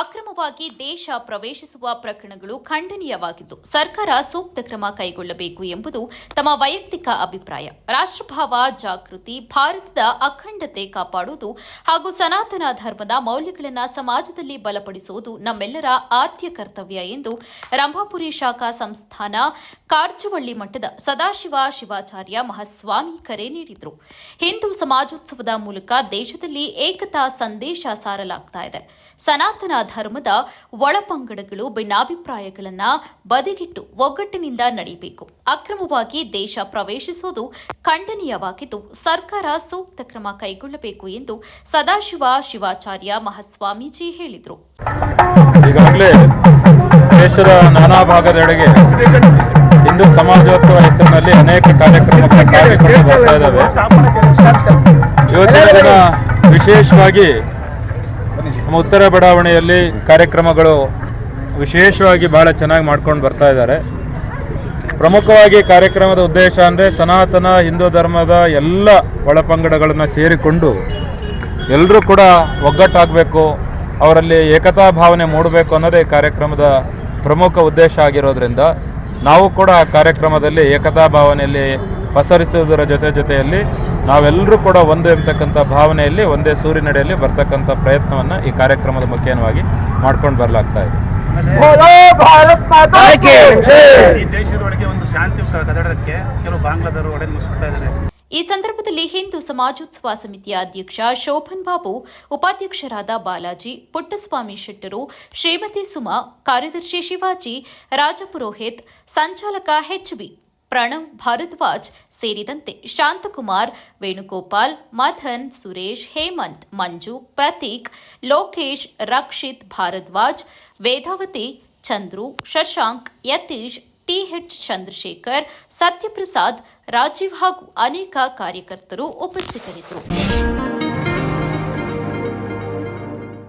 ಅಕ್ರಮವಾಗಿ ದೇಶ ಪ್ರವೇಶಿಸುವ ಪ್ರಕರಣಗಳು ಖಂಡನೀಯವಾಗಿದ್ದು, ಸರ್ಕಾರ ಸೂಕ್ತ ಕ್ರಮ ಕೈಗೊಳ್ಳಬೇಕು ಎಂಬುದು ತಮ್ಮ ವೈಯಕ್ತಿಕ ಅಭಿಪ್ರಾಯ. ರಾಷ್ಟ್ರಭಾವ, ಜಾಗೃತಿ, ಭಾರತದ ಅಖಂಡತೆ ಕಾಪಾಡುವುದು ಹಾಗೂ ಸನಾತನ ಧರ್ಮದ ಮೌಲ್ಯಗಳನ್ನು ಸಮಾಜದಲ್ಲಿ ಬಲಪಡಿಸುವುದು ನಮ್ಮೆಲ್ಲರ ಆದ್ಯ ಕರ್ತವ್ಯ ಎಂದು ರಂಭಾಪುರಿ ಶಾಖಾ ಸಂಸ್ಥಾನ ಕಾರ್ಜುವಳ್ಳಿ ಮಠದ ಸದಾಶಿವ ಶಿವಾಚಾರ್ಯ ಮಹಾಸ್ವಾಮಿ ಕರೆ ನೀಡಿದರು. ಹಿಂದೂ ಸಮಾಜೋತ್ಸವದ ಮೂಲಕ ದೇಶದಲ್ಲಿ ಏಕತಾ ಸಂದೇಶ ಸಾರಲಾಗ್ತಾ ಇದೆ. ಸನಾತನ ಧರ್ಮದ ಒಳಪಂಗಡಗಳು ಭಿನ್ನಾಭಿಪ್ರಾಯಗಳನ್ನು ಬದಿಗಿಟ್ಟು ಒಗ್ಗಟ್ಟಿನಿಂದ ನಡೆಯಬೇಕು ಅಕ್ರಮವಾಗಿ ದೇಶ ಪ್ರವೇಶಿಸುವುದು ಖಂಡನೀಯವಾಗಿದ್ದು, ಸರ್ಕಾರ ಸೂಕ್ತ ಕ್ರಮ ಕೈಗೊಳ್ಳಬೇಕು ಎಂದು ಸದಾಶಿವ ಶಿವಾಚಾರ್ಯ ಮಹಾಸ್ವಾಮೀಜಿ ಹೇಳಿದರು. ದೇಶದ ನಾನಾ ಭಾಗದೆಡೆಗೆ ಹಿಂದೂ ಸಮಾಜೋತ್ಸವ ಹೆಸರಿನಲ್ಲಿ ಅನೇಕ ಕಾರ್ಯಕ್ರಮ ಇವತ್ತಿನ ದಿನ ವಿಶೇಷವಾಗಿ ನಮ್ಮ ಉತ್ತರ ಬಡಾವಣೆಯಲ್ಲಿ ಕಾರ್ಯಕ್ರಮಗಳು ವಿಶೇಷವಾಗಿ ಬಹಳ ಚೆನ್ನಾಗಿ ಮಾಡ್ಕೊಂಡು ಬರ್ತಾ ಇದ್ದಾರೆ. ಪ್ರಮುಖವಾಗಿ ಕಾರ್ಯಕ್ರಮದ ಉದ್ದೇಶ ಅಂದರೆ ಸನಾತನ ಹಿಂದೂ ಧರ್ಮದ ಎಲ್ಲ ಒಳಪಂಗಡಗಳನ್ನು ಸೇರಿಕೊಂಡು ಎಲ್ಲರೂ ಕೂಡ ಒಗ್ಗಟ್ಟಾಗಬೇಕು, ಅವರಲ್ಲಿ ಏಕತಾ ಭಾವನೆ ಮೂಡಬೇಕು ಅನ್ನೋದೇ ಕಾರ್ಯಕ್ರಮದ ಪ್ರಮುಖ ಉದ್ದೇಶ ಆಗಿರೋದ್ರಿಂದ ನಾವು ಕೂಡ ಕಾರ್ಯಕ್ರಮದಲ್ಲಿ ಏಕತಾ ಭಾವನೆಯಲ್ಲಿ ಪಸರಿಸುವುದರ ಜೊತೆ ಜೊತೆಯಲ್ಲಿ ನಾವೆಲ್ಲರೂ ಕೂಡ ಒಂದೇ ಎಂಬತಕ್ಕಂಥ ಭಾವನೆಯಲ್ಲಿ ಒಂದೇ ಸೂರಿನಡೆಯಲ್ಲಿ ಬರ್ತಕ್ಕಂಥ ಪ್ರಯತ್ನವನ್ನು ಈ ಕಾರ್ಯಕ್ರಮದ ಮುಖ್ಯವಾಗಿ ಮಾಡ್ಕೊಂಡು ಬರಲಾಗ್ತಾ ಇದೆ. ಈ ದೇಶದೊಳಗೆ ಒಂದು ಶಾಂತಿ ಕ- ಕೆಲವು ಬಾಂಗ್ಲಾದವರು ಒಡೆ ಮುಗಿಸ್ತಾ ಇದ್ದಾರೆ. ಈ ಸಂದರ್ಭದಲ್ಲಿ ಹಿಂದೂ ಸಮಾಜೋತ್ಸವ ಸಮಿತಿಯ ಅಧ್ಯಕ್ಷ ಶೋಭನ್ ಬಾಬು ಉಪಾಧ್ಯಕ್ಷರಾದ ಬಾಲಾಜಿ ಪುಟ್ಟಸ್ವಾಮಿ ಶೆಟ್ಟರು ಶ್ರೀಮತಿ ಸುಮಾ ಕಾರ್ಯದರ್ಶಿ ಶಿವಾಜಿ ರಾಜಪುರೋಹಿತ್ ಸಂಚಾಲಕ ಎಚ್ಬಿ ಪ್ರಣವ್ ಭಾರದ್ವಾಜ್ ಸೇರಿದಂತೆ ಶಾಂತಕುಮಾರ್, ವೇಣುಗೋಪಾಲ್, ಮಧನ್, ಸುರೇಶ್, ಹೇಮಂತ್, ಮಂಜು, ಪ್ರತೀಕ್, ಲೋಕೇಶ್, ರಕ್ಷಿತ್ ಭಾರದ್ವಾಜ್, ವೇದಾವತಿ, ಚಂದ್ರು, ಶಶಾಂಕ್, ಯತೀಶ್, ಟಿಎಚ್ ಚಂದ್ರಶೇಖರ್, ಸತ್ಯಪ್ರಸಾದ್, ರಾಜೀವ್ ಹಾಗೂ ಅನೇಕ ಕಾರ್ಯಕರ್ತರು ಉಪಸ್ಥಿತರಿದ್ದರು.